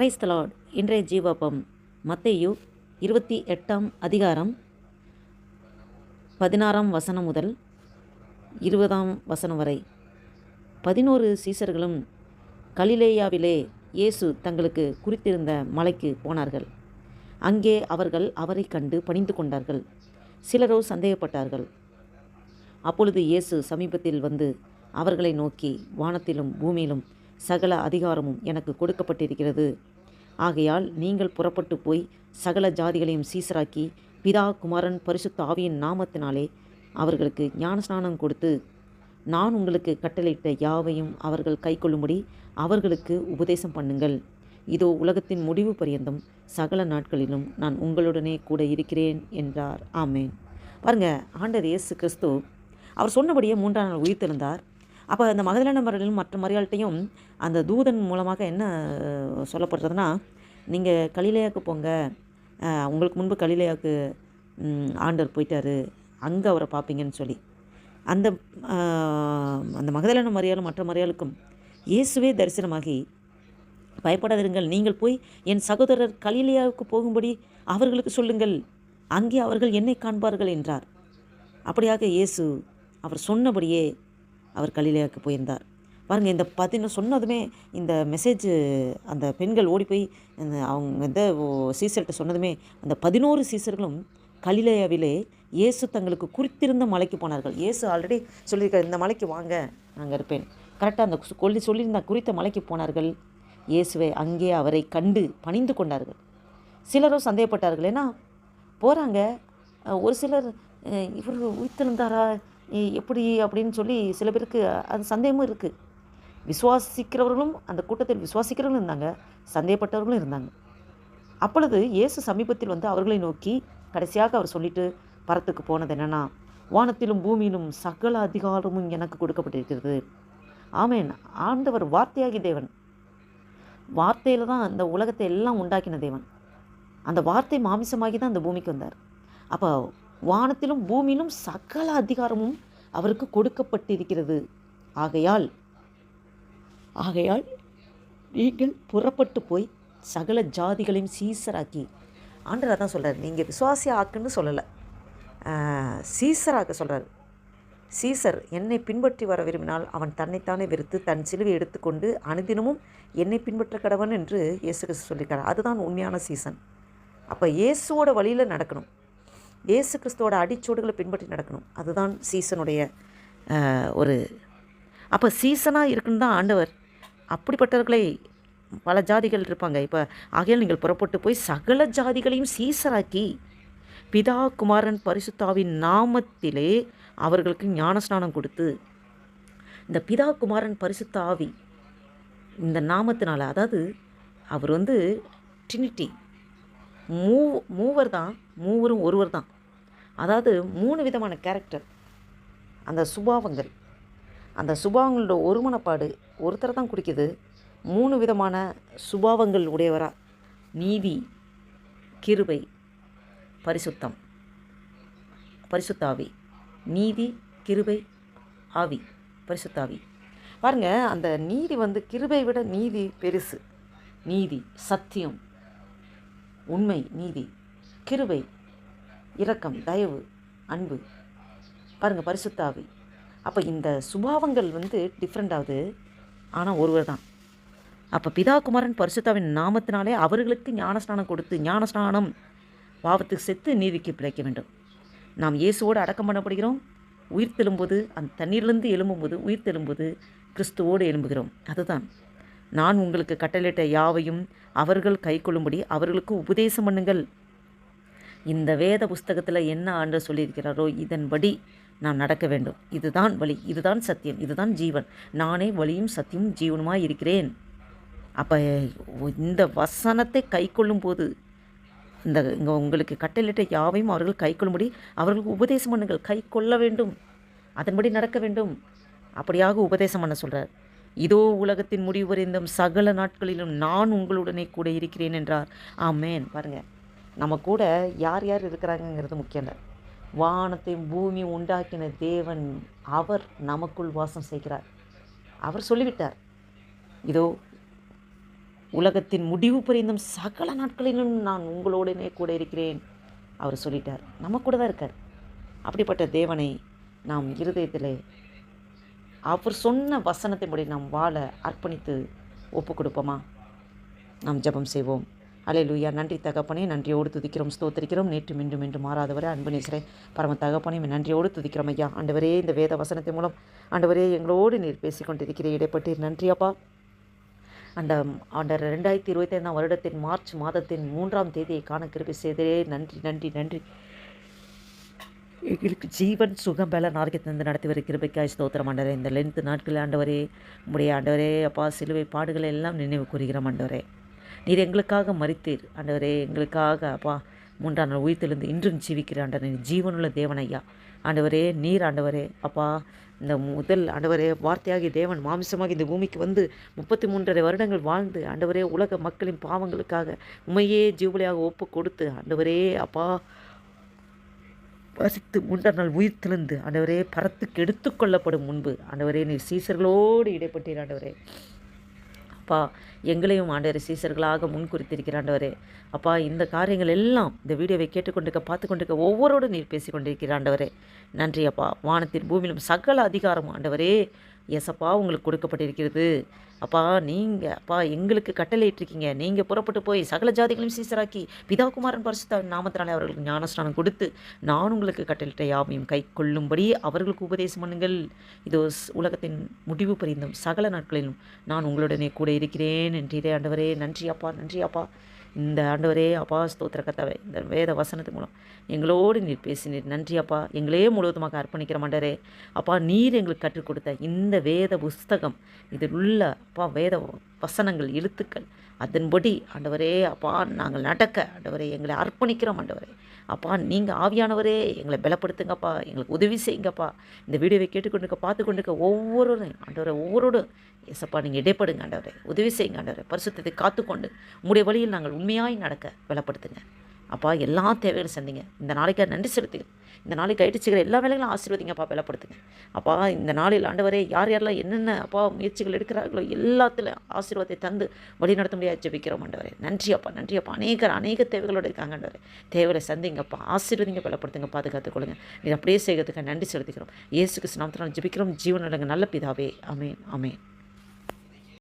கிரைஸ்தலாட் இன்றைய ஜீவபம் மத்தையு இருபத்தி எட்டாம் அதிகாரம் பதினாறாம் வசனம் முதல் இருபதாம் வசனம் வரை. பதினோரு சீசர்களும் கலிலேயாவிலே இயேசு தங்களுக்கு குறித்திருந்த மலைக்கு போனார்கள். அங்கே அவர்கள் அவரை கண்டு பணிந்து கொண்டார்கள். சிலரோ சந்தேகப்பட்டார்கள். அப்பொழுது இயேசு சமீபத்தில் வந்து அவர்களை நோக்கி வானத்திலும் பூமியிலும் சகல அதிகாரமும் எனக்கு கொடுக்கப்பட்டிருக்கிறது. ஆகையால் நீங்கள் புறப்பட்டு போய் சகல ஜாதிகளையும் சீசராக்கி பிதா குமாரன் பரிசுத்த ஆவியின் நாமத்தினாலே அவர்களுக்கு ஞானஸ்நானம் கொடுத்து நான் உங்களுக்கு கட்டளையிட்ட யாவையும் அவர்கள் கைக்கொள்ளும்படி அவர்களுக்கு உபதேசம் பண்ணுங்கள். இதோ உலகத்தின் முடிவு பரியந்தம் சகல நாட்களிலும் நான் உங்களுடனே கூட இருக்கிறேன் என்றார். ஆமேன். பாருங்க ஆண்டர் இயேசு கிறிஸ்து அவர் சொன்னபடியே மூன்றாம் நாள் உயிர்த்தெழுந்தார். அப்போ அந்த மகதலான மரலும் மற்ற மரியாள்கிட்டையும் அந்த தூதன் மூலமாக என்ன சொல்லப்படுறதுன்னா நீங்கள் கலிலேயாவுக்கு போங்க. உங்களுக்கு முன்பு கலிலேயாவுக்கு ஆண்டர் போயிட்டாரு. அங்கே அவரை பார்ப்பீங்கன்னு சொல்லி. அந்த அந்த மகதலான மரியாளும் மற்ற மரியாளுக்கும் இயேசுவே தரிசனமாகி பயப்படாதிருங்கள் நீங்கள் போய் என் சகோதரர் கலிலியாவுக்கு போகும்படி அவர்களுக்கு சொல்லுங்கள். அங்கே அவர்கள் என்னை காண்பார்கள் என்றார். அப்படியாக இயேசு அவர் சொன்னபடியே அவர் கலிலேயாவுக்கு போயிருந்தார். பாருங்கள் இந்த பதின சொன்னதுமே இந்த மெசேஜ் அந்த பெண்கள் ஓடி போய் அந்த அவங்க இந்த சீசர்கிட்ட சொன்னதுமே அந்த பதினோரு சீசர்களும் கலிலேயாவிலே இயேசு தங்களுக்கு குறித்திருந்த மலைக்கு போனார்கள். இயேசு ஆல்ரெடி சொல்லியிருக்கார் இந்த மலைக்கு வாங்க நாங்கள் இருப்பேன். கரெக்டாக அந்த கு- சொல்லி சொல்லியிருந்த குறித்த மலைக்கு போனார்கள். இயேசுவை அங்கே அவரை கண்டு பணிந்து கொண்டார்கள். சிலரும் சந்தேகப்பட்டார்கள் ஏன்னா போகிறாங்க ஒரு சிலர் இவர் உயிர்த்திருந்தாரா எப்படி அப்படின்னு சொல்லி சில பேருக்கு அது சந்தேகமும் இருக்குது விசுவாசிக்கிறவர்களும் அந்த கூட்டத்தில் விசுவாசிக்கிறவர்களும் இருந்தாங்க. சந்தேகப்பட்டவர்களும் இருந்தாங்க. அப்பொழுது இயேசு சமீபத்தில் வந்து அவர்களை நோக்கி கடைசியாக அவர் சொல்லிட்டு பரத்துக்கு போனது என்னென்னா வானத்திலும் பூமியிலும் சகல அதிகாரமும் எனக்கு கொடுக்கப்பட்டிருக்கிறது. ஆமேன். ஆண்டவர் வார்த்தையாகி தேவன். வார்த்தையில் தான் அந்த உலகத்தை எல்லாம் உண்டாக்கின தேவன். அந்த வார்த்தை மாமிசமாகி தான் அந்த பூமிக்கு வந்தார். அப்போ வானத்திலும் பூமியிலும் சகல அதிகாரமும் அவருக்கு கொடுக்கப்பட்டிருக்கிறது. ஆகையால் ஆகையால் நீங்கள் புறப்பட்டு போய் சகல ஜாதிகளையும் சீசராக்கி ஆண்டராக தான் சொல்கிறார் நீங்கள் விசுவாசி ஆக்குன்னு சொல்லலை சீசராக சொல்கிறார் சீசர் என்னை பின்பற்றி வர விரும்பினால் அவன் தன்னைத்தானே வெறுத்து தன் சிலுவை எடுத்துக்கொண்டு அனுதினமும் என்னை பின்பற்ற கடவன் என்று இயேசு சொல்லியிருக்கார். அதுதான் உண்மையான சீசன். அப்போ இயேசுவோட வழியில் நடக்கணும். இயேசு கிறிஸ்துவோட அடிச்சோடுகளை பின்பற்றி நடக்கணும். அதுதான் சீசனுடைய ஒரு அப்போ சீசனாக இருக்குன்னு தான் ஆண்டவர் அப்படிப்பட்டவர்களை பல ஜாதிகள் இருப்பாங்க. இப்போ ஆகையால் நீங்கள் புறப்பட்டு போய் சகல ஜாதிகளையும் சீசராக்கி பிதா குமாரன் பரிசுத்தாவின் நாமத்திலே அவர்களுக்கு ஞானஸ்நானம் கொடுத்து இந்த பிதா குமாரன் பரிசுத்தாவி இந்த நாமத்தினால் அதாவது அவர் வந்து ட்ரினிட்டி மூ மூவர் தான் மூவரும் ஒருவர் தான் அதாவது மூணு விதமான கேரக்டர் அந்த சுபாவங்கள். அந்த சுபாவங்களோட ஒருமனப்பாடு ஒருத்தரை தான் குடிக்குது மூணு விதமான சுபாவங்கள் உடையவராக நீதி கிருபை பரிசுத்தம். பரிசுத்தாவி. நீதி கிருபை ஆவி. பரிசுத்தாவி. பாருங்க அந்த நீதி வந்து கிருபை விட நீதி பெருசு. நீதி சத்தியம். உண்மை நீதி. கிருபை இரக்கம் தயவு அன்பு. பாருங்கள் பரிசுத்தாவி. அப்போ இந்த சுபாவங்கள் வந்து டிஃப்ரெண்ட் ஆகுது. ஆனால் ஒருவர் தான். அப்போ பிதா குமாரன் பரிசுத்தாவின் நாமத்தினாலே அவர்களுக்கு ஞானஸ்நானம் கொடுத்து ஞானஸ்நானம் பாவத்துக்கு செத்து நீதிக்கு பிழைக்க வேண்டும். நாம் இயேசுவோடு அடக்கம் பண்ணப்படுகிறோம். உயிர் தெழும்போது அந்த தண்ணீர்லேருந்து எழும்பும்போது உயிர் தெழும்போது கிறிஸ்துவோடு எழும்புகிறோம். அதுதான். நான் உங்களுக்கு கட்டளையிட்ட யாவையும் அவர்கள் கைக்கொள்ளும்படி அவர்களுக்கு உபதேசம் பண்ணுங்கள். இந்த வேத புஸ்தகத்தில் என்ன ஆண்டு சொல்லியிருக்கிறாரோ இதன்படி நாம் நடக்க வேண்டும். இதுதான் வழி இதுதான் சத்தியம் இதுதான் ஜீவன். நானே வழியும் சத்தியமும் ஜீவனுமாக இருக்கிறேன். அப்போ இந்த வசனத்தை கைக்கொள்ளும் போது இந்த இங்கே உங்களுக்கு கட்டளிட்ட யாவையும் அவர்கள் கைக்கொள்ளும்படி அவர்களுக்கு உபதேசம் பண்ணுங்கள். கை கொள்ள வேண்டும். அதன்படி நடக்க வேண்டும். அப்படியாக உபதேசம் பண்ண சொல்கிறார் இதோ உலகத்தின் முடிவு வரைந்தும் சகல நாட்களிலும் நான் உங்களுடனே கூட இருக்கிறேன் என்றார். ஆமேன். பாருங்கள் நம்ம கூட யார் யார் இருக்கிறாங்கங்கிறது முக்கியம் இல்லை. வானத்தையும் பூமி உண்டாக்கின தேவன் அவர் நமக்குள் வாசம் செய்கிறார். அவர் சொல்லிவிட்டார். இதோ உலகத்தின் முடிவு பரிந்தும் சகல நாட்களிலும் நான் உங்களோடனே கூட இருக்கிறேன் அவர் சொல்லிட்டார். நம்ம கூட தான் இருக்கார். அப்படிப்பட்ட தேவனை நாம் இருதயத்தில் அவர் சொன்ன வசனத்தின்படி நாம் வாழ அர்ப்பணித்து ஒப்பு கொடுப்போமா நாம் ஜெபம் செய்வோம். அலே லூயா நன்றி தகப்பனே நன்றியோடு துதிக்கிறோம் ஸ்தோத்திரிக்கிறோம். நேற்று மீண்டும் மீண்டும் மாறாதவரை அன்பு நேசரே பரம தகப்பனே நன்றியோடு துதிக்கிறோம் ஐயா. ஆண்டவரே இந்த வேத வசனத்தின் மூலம் ஆண்டவரே எங்களோடு நீர் பேசிக்கொண்டிருக்கிறீர் இடைப்பட்டீர். நன்றியாப்பா அந்த அந்த ரெண்டாயிரத்தி இருபத்தைந்தாம் வருடத்தின் மார்ச் மாதத்தின் மூன்றாம் தேதியை காண கிருபை செய்தே நன்றி நன்றி நன்றி. எங்களுக்கு ஜீவன் சுகம் பல நாளைக்கு தந்து நடத்தி வர கிருபைக்காய் ஸ்தோத்திரம் ஆண்டவரே. இந்த லென்த்து நாட்களில் ஆண்டவரே உடைய ஆண்டவரே அப்பா சிலுவை பாடுகளை எல்லாம் நினைவு கூறுகிறோம் ஆண்டவரே. நீர் எங்களுக்காக மறித்தீர். ஆண்டவரே எங்களுக்காக அப்பா மூன்றாம் நாள் உயிர்த்தெழுந்து இன்றும் ஜீவிக்கிற ஆண்டவரே ஜீவனுள்ள தேவன் ஐயா ஆண்டவரே நீர் ஆண்டவரே அப்பா இந்த முதல் ஆண்டவரே வார்த்தையாகி தேவன் மாமிசமாக இந்த பூமிக்கு வந்து முப்பத்தி மூன்றரை வருடங்கள் வாழ்ந்து ஆண்டவரே உலக மக்களின் பாவங்களுக்காக உண்மையே ஜீவலியாக ஒப்பு கொடுத்து ஆண்டவரே அப்பா வசித்து மூன்றாம் நாள் உயிர் தெளிந்து ஆண்டவரே பரத்துக்கு எடுத்துக்கொள்ளப்படும் முன்பு ஆண்டவரே நீர் சீசர்களோடு இடைப்பட்டீர் ஆண்டவரே. அப்பா எங்களையும் ஆண்டவர் சீசர்களாக முன்குறித்திருக்கிற ஆண்டவரே. அப்பா இந்த காரியங்கள் எல்லாம் இந்த வீடியோவை கேட்டுக்கொண்டிருக்க பார்த்து கொண்டிருக்க ஒவ்வொருவரோடும் நீர் பேசி கொண்டிருக்கிற ஆண்டவரே. நன்றி அப்பா. வானத்தின் பூமியிலும் சகல அதிகாரம் ஆண்டவரே. எசப்பா உங்களுக்கு கொடுக்கப்பட்டிருக்கிறது. அப்பா நீங்கள் அப்பா எங்களுக்கு கட்டளையிட்டிருக்கீங்க. நீங்கள் புறப்பட்டு போய் சகல ஜாதிகளையும் சீசராக்கி பிதாகுமாரன் பரிசுத்த நாமத்தினாலே அவர்களுக்கு ஞானஸ்நானம் கொடுத்து நான் உங்களுக்கு கட்டளையிட்ட யாவையும் கை கொள்ளும்படி அவர்களுக்கு உபதேசம் பண்ணுங்கள். இதோ உலகத்தின் முடிவு பரிந்தும் சகல நாட்களிலும் நான் உங்களுடனே கூட இருக்கிறேன் என்றீரே ஆண்டவரே. நன்றி அப்பா நன்றி அப்பா. இந்த ஆண்டவரே அப்பா ஸ்தோத்திர கத்தாவே இந்த வேத வசனத்து மூலம் எங்களோடு நீர் பேசினீர். நன்றி அப்பா. எங்களே முழுவதுமாக அர்ப்பணிக்கிற மாண்டரே அப்பா நீர் எங்களுக்கு கற்றுக் கொடுத்த இந்த வேத புஸ்தகம் இதில் உள்ள அப்பா வேத வசனங்கள் எழுத்துக்கள் அதன்படி ஆண்டவரே அப்பா நாங்கள் நடக்க ஆண்டவரே எங்களை அர்ப்பணிக்கிறோம் ஆண்டவரே. அப்பா நீங்கள் ஆவியானவரே எங்களை பலப்படுத்துங்கப்பா எங்களுக்கு உதவி செய்யுங்கப்பா. இந்த வீடியோவை கேட்டுக்கொண்டிருக்க பார்த்து கொண்டிருக்க ஒவ்வொருவரும் ஆண்டவரை ஒவ்வொருடும் எசப்பா நீங்கள் இடைப்படுங்க ஆண்டவரே. உதவி செய்யுங்க ஆண்டவரே. பரிசுத்தத்தை காத்துக்கொண்டு உங்களுடைய வழியில் நாங்கள் உண்மையாய் நடக்க பலப்படுத்துங்க. அப்பா எல்லா தேவைகளும் சந்திங்க. இந்த நாளைக்காக நன்றி செலுத்துங்க இந்த நாளைக்கு ஆயிட்டு எல்லா வேலைகளும் ஆசீர்வதிங்கப்பா வேலைப்படுத்துங்க அப்பா இந்த நாளில் ஆண்டவரே யார் யாரெல்லாம் என்னென்ன அப்பா முயற்சிகள் எடுக்கிறார்களோ எல்லாத்துலையும் ஆசீர்வாதத்தை தந்து வழி நடத்த முடியாது ஜபிக்கிறோம் ஆண்டவரே. நன்றி அப்பா நன்றி அப்பா. அநேகர் அநேக தேவைகளோடு இருக்காங்க ஆண்டவரே. தேவைகளை சந்திங்கப்பா ஆசீர்வதிங்க பலப்படுத்துங்க பாதுகாத்துக் கொள்ளுங்க. நீ அப்படியே செய்கிறதுக்கு நன்றி செலுத்திக்கிறோம் இயேசுக்கு கிறிஸ்து நாமத்தினால் ஜீவன் ஜீவனில் நல்ல பிதாவே. அமேன் அமேன்